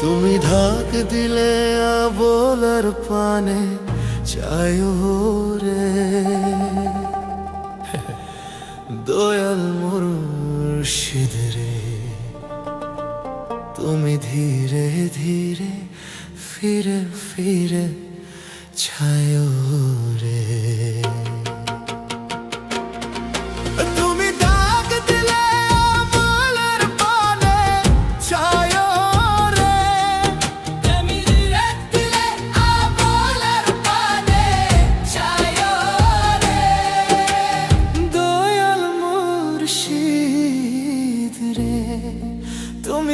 তুমি ঢাক দিলে বলার পানে, চায় রে। দয়াল মুর্শিদ রে, তুমি ধীরে ধীরে ফিরে ফিরে ছায় রে।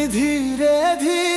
ধীরে ধীরে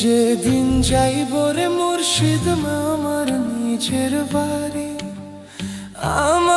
যেদিন যাইব রে মুর্শিদ মামার নিজের বাড়ি আমার